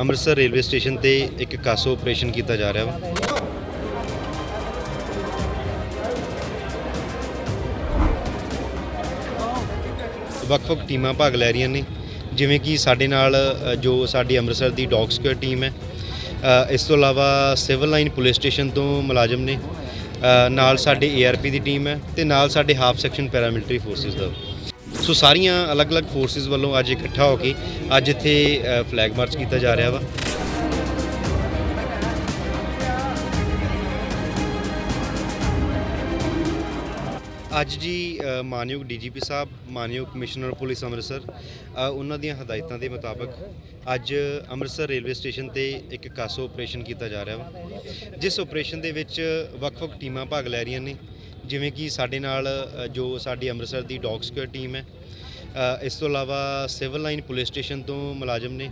Amritsar railway station ਤੇ ਇੱਕ CASO operation ਕੀਤਾ ਜਾ ਰਿਹਾ ਵਾ। ਵੱਖ-ਵੱਖ ਟੀਮਾਂ ਭਾਗ ਲੈ ਰਹੀਆਂ ਨੇ ਜਿਵੇਂ ਕਿ ਸਾਡੇ ਨਾਲ ਜੋ ਸਾਡੀ ਅੰਮ੍ਰਿਤਸਰ ਦੀ ਡੌਗ ਸਕੁਐਡ ਟੀਮ ਹੈ ਇਸ ਤੋਂ ਇਲਾਵਾ ਸਿਵਲ ਲਾਈਨ ਪੁਲਿਸ ਸਟੇਸ਼ਨ ਤੋਂ ਮੁਲਾਜ਼ਮ ਨੇ ਅ, ਨਾਲ ਸਾਡੇ ਏਆਰਪੀ ਦੀ ਟੀਮ ਹੈ ਤੇ ਨਾਲ ਸਾਡੇ ਹਾਫ ਸੈਕਸ਼ਨ ਪੈਰਾਮਿਲਟਰੀ ਫੋਰਸਿਸ ਦਾ। ਸੋ ਸਾਰੀਆਂ ਅਲੱਗ-ਅਲੱਗ ਫੋਰਸਿਸ ਵੱਲੋਂ ਅੱਜ ਇਕੱਠਾ ਹੋ ਕੇ ਅੱਜ ਇੱਥੇ ਫਲੈਗ ਮਾਰਚ ਕੀਤਾ ਜਾ ਰਿਹਾ ਵਾ। ਅੱਜ ਜੀ ਅ, ਮਾਨਯੋਗ ਡੀਜੀਪੀ ਸਾਹਿਬ ਮਾਨਯੋਗ ਕਮਿਸ਼ਨਰ ਪੁਲਿਸ ਅੰਮ੍ਰਿਤਸਰ ਉਹਨਾਂ ਦੀਆਂ ਹਦਾਇਤਾਂ ਦੇ ਮੁਤਾਬਕ ਅੱਜ ਅੰਮ੍ਰਿਤਸਰ ਰੇਲਵੇ ਸਟੇਸ਼ਨ ਤੇ ਇੱਕ ਕਾਸੋ ਆਪਰੇਸ਼ਨ ਕੀਤਾ ਜਾ ਰਿਹਾ ਵਾ ਜਿਸ ਆਪਰੇਸ਼ਨ ਦੇ ਵਿੱਚ ਵੱਖ-ਵੱਖ ਟੀਮਾਂ ਭਾਗ ਲੈ ਰਹੀਆਂ ਨੇ। ਜਿਵੇਂ ਕਿ ਸਾਡੇ ਨਾਲ ਜੋ ਸਾਡੀ ਅੰਮ੍ਰਿਤਸਰ ਦੀ ਡੌਗ ਸਕੁਐਡ ਟੀਮ ਹੈ ਇਸ ਤੋਂ ਇਲਾਵਾ ਸਿਵਲ ਲਾਈਨ ਪੁਲਿਸ ਸਟੇਸ਼ਨ ਤੋਂ ਮੁਲਾਜ਼ਮ ਨੇ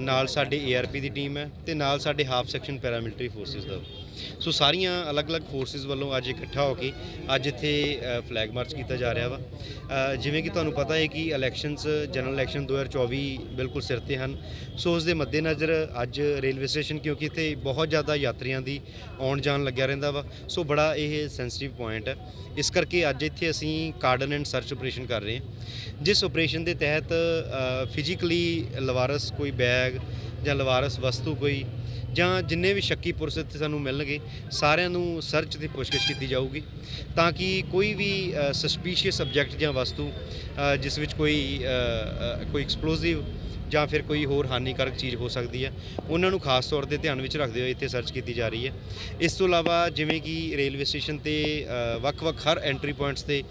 ਨਾਲ ਸਾਡੇ ਏਆਰਪੀ ਦੀ ਟੀਮ ਹੈ ਤੇ ਨਾਲ ਸਾਡੇ ਹਾਫ ਸੈਕਸ਼ਨ ਪੈਰਾਮਿਲਟਰੀ ਫੋਰਸਿਸ ਦਾ। ਸੋ ਸਾਰੀਆਂ ਅਲੱਗ-ਅਲੱਗ ਫੋਰਸਿਸ ਵੱਲੋਂ ਅੱਜ ਇਕੱਠਾ ਹੋ ਕੇ ਅੱਜ ਇੱਥੇ ਫਲੈਗ ਮਾਰਚ ਕੀਤਾ ਜਾ ਰਿਹਾ ਵਾ। ਜਿਵੇਂ ਕਿ ਤੁਹਾਨੂੰ ਪਤਾ ਹੈ ਕਿ ਇਲੈਕਸ਼ਨਸ ਜਨਰਲ ਇਲੈਕਸ਼ਨ 2024 ਬਿਲਕੁਲ ਸਿਰ ਤੇ ਹਨ। ਸੋ ਉਸ ਦੇ ਮੱਦੇਨਜ਼ਰ ਅੱਜ ਰੇਲਵੇ ਸਟੇਸ਼ਨ, ਕਿਉਂਕਿ ਇੱਥੇ ਬਹੁਤ ਜ਼ਿਆਦਾ ਯਾਤਰੀਆਂ ਦੀ ਆਉਣ ਜਾਣ ਲੱਗਿਆ ਰਹਿੰਦਾ ਵਾ। ਸੋ ਬੜਾ ਇਹ ਸੈਂਸਿਟਿਵ ਪੁਆਇੰਟ ਹੈ। ਇਸ ਕਰਕੇ ਅੱਜ ਇੱਥੇ ਅਸੀਂ ਕਾਰਡਨ ਐਂਡ ਸਰਚ ਆਪਰੇਸ਼ਨ ਕਰ ਰਹੇ ਹਾਂ। ਜਿਸ ਆਪਰੇਸ਼ਨ ਦੇ ਤਹਿਤ ਫਿਜ਼ੀਕਲੀ ਲਵਾਰਸ ਕੋਈ ਬੈਗ ਜਾਂ ਲਵਾਰਸ ਵਸਤੂ ਕੋਈ ਜਾਂ ਜਿੰਨੇ ਵੀ ਸ਼ੱਕੀ ਪੁਰਸ਼ ਇੱਥੇ ਸਾਨੂੰ ਮਿਲਣਗੇ, ਸਾਰਿਆਂ ਨੂੰ ਸਰਚ ਤੇ ਪੁੱਛਗਿੱਛ ਕੀਤੀ ਜਾਊਗੀ ਤਾਂ ਕਿ ਕੋਈ ਵੀ ਸਸਪੀਸ਼ੀਅਸ ਆਬਜੈਕਟ ਜਾਂ ਵਸਤੂ ਜਿਸ ਵਿੱਚ ਕੋਈ ਕੋਈ ਐਕਸਪਲੋਸਿਵ ਜਾਂ ਫਿਰ ਕੋਈ ਹੋਰ ਹਾਨੀਕਾਰਕ ਚੀਜ਼ ਹੋ ਸਕਦੀ ਹੈ। ਉਹਨਾਂ ਨੂੰ ਖਾਸ ਤੌਰ ਤੇ ਧਿਆਨ ਵਿੱਚ ਰੱਖਦੇ ਹੋਏ ਇੱਥੇ ਸਰਚ ਕੀਤੀ ਜਾ ਰਹੀ ਹੈ। ਇਸ ਤੋਂ ਇਲਾਵਾ ਜਿਵੇਂ ਕਿ ਰੇਲਵੇ ਸਟੇਸ਼ਨ ਤੇ ਵੱਖ-ਵੱਖ ਹਰ ਐਂਟਰੀ ਪੁਆਇੰਟਸ ਤੇ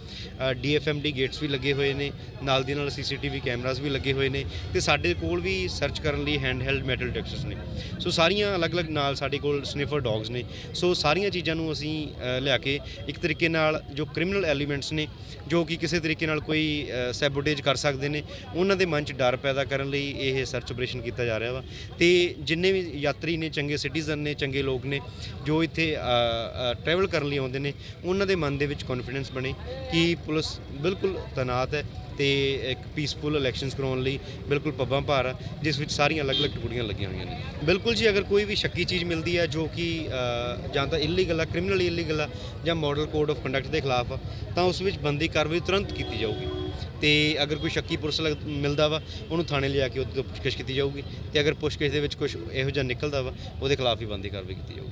ਡੀਐਫਐਮਡੀ ਗੇਟਸ ਵੀ ਲੱਗੇ ਹੋਏ ਨੇ। ਨਾਲ ਦੀ ਨਾਲ ਸੀਸੀਟੀਵੀ ਕੈਮਰਾਸ ਵੀ ਲੱਗੇ ਹੋਏ ਨੇ ਤੇ ਸਾਡੇ ਕੋਲ ਵੀ ਸਰਚ ਕਰਨ ਲਈ ਹੈਂਡਹੈਲਡ ਮੈਟਲ ਡਿਟੈਕਟਰਸ ਨੇ। ਸੋ ਸਾਰੀਆਂ ਅਲੱਗ-ਅਲੱਗ ਨਾਲ ਸਾਡੇ ਕੋਲ ਸਨਿਫਰ ਡੌਗਸ ਨੇ। ਸੋ ਸਾਰੀਆਂ ਚੀਜ਼ਾਂ ਨੂੰ ਅਸੀਂ ਲਿਆ ਕੇ ਇੱਕ ਤਰੀਕੇ ਨਾਲ ਜੋ ਕ੍ਰਿਮੀਨਲ ਐਲੀਮੈਂਟਸ ਨੇ, ਜੋ ਕਿ ਕਿਸੇ ਤਰੀਕੇ ਨਾਲ ਕੋਈ ਸੈਬੋਟੇਜ ਕਰ ਸਕਦੇ ਨੇ, ਉਹਨਾਂ ਦੇ ਮਨ 'ਚ ਡਰ ਪੈਦਾ ਕਰਨ ਲਈ ਇਹ ਸਰਚ ਆਪਰੇਸ਼ਨ ਕੀਤਾ ਜਾ ਰਿਹਾ ਵਾ। ਤੇ ਜਿੰਨੇ ਵੀ ਯਾਤਰੀ ਨੇ, ਚੰਗੇ ਸਿਟੀਜ਼ਨ ਨੇ, ਚੰਗੇ ਲੋਕ ਨੇ, ਜੋ ਇੱਥੇ ਟਰੈਵਲ ਕਰਨ ਲਈ ਆਉਂਦੇ ਨੇ, ਉਹਨਾਂ ਦੇ ਮਨ ਦੇ ਵਿੱਚ ਕੌਨਫੀਡੈਂਸ ਬਣੇ ਕਿ ਪੁਲਿਸ ਬਿਲਕੁਲ ਤੈਨਾਤ ਹੈ ਤੇ ਇੱਕ ਪੀਸਫੁਲ ਇਲੈਕਸ਼ਨਸ ਕਰਾਉਣ ਲਈ ਬਿਲਕੁਲ ਪੱਬਾਂ ਭਾਰ ਆ, ਜਿਸ ਵਿੱਚ ਸਾਰੀਆਂ ਅਲੱਗ-ਅਲੱਗ ਟੁਕੜੀਆਂ ਲੱਗੀਆਂ ਹੋਈਆਂ ਨੇ। ਬਿਲਕੁਲ ਜੀ, ਅਗਰ ਕੋਈ ਵੀ ਸ਼ੱਕੀ ਚੀਜ਼ ਮਿਲਦੀ ਹੈ, ਜੋ ਕਿ ਜਾਂ ਤਾਂ ਇਲੀਗਲ ਆ ਕ੍ਰਿਮੀਨਲ ਇਲੀਗਲ ਆ, ਜਾਂ ਮਾਡਲ ਕੋਡ ਆਫ ਕੰਡਕਟ ਦੇ ਖਿਲਾਫ ਆ, ਤਾਂ ਉਸ ਵਿੱਚ ਬੰਦੀ ਕਾਰਵਾਈ ਤੁਰੰਤ ਕੀਤੀ ਜਾਊਗੀ। ਤੇ ਅਗਰ ਕੋਈ ਸ਼ੱਕੀ ਪੁਰਸ਼ ਲੱਗ- ਮਿਲਦਾ ਵਾ, ਉਹਨੂੰ ਥਾਣੇ ਲਿਜਾ ਕੇ ਉਹਦੇ ਤੋਂ ਪੁੱਛਗਿੱਛ ਕੀਤੀ ਜਾਊਗੀ ਤੇ ਅਗਰ ਪੁੱਛਗਿੱਛ ਦੇ ਵਿੱਚ ਕੁਝ ਇਹੋ ਜਿਹਾ ਨਿਕਲਦਾ ਵਾ, ਉਹਦੇ ਖਿਲਾਫ ਹੀ ਬੰਦੀ ਕਾਰਵਾਈ ਕੀਤੀ ਜਾਊਗੀ।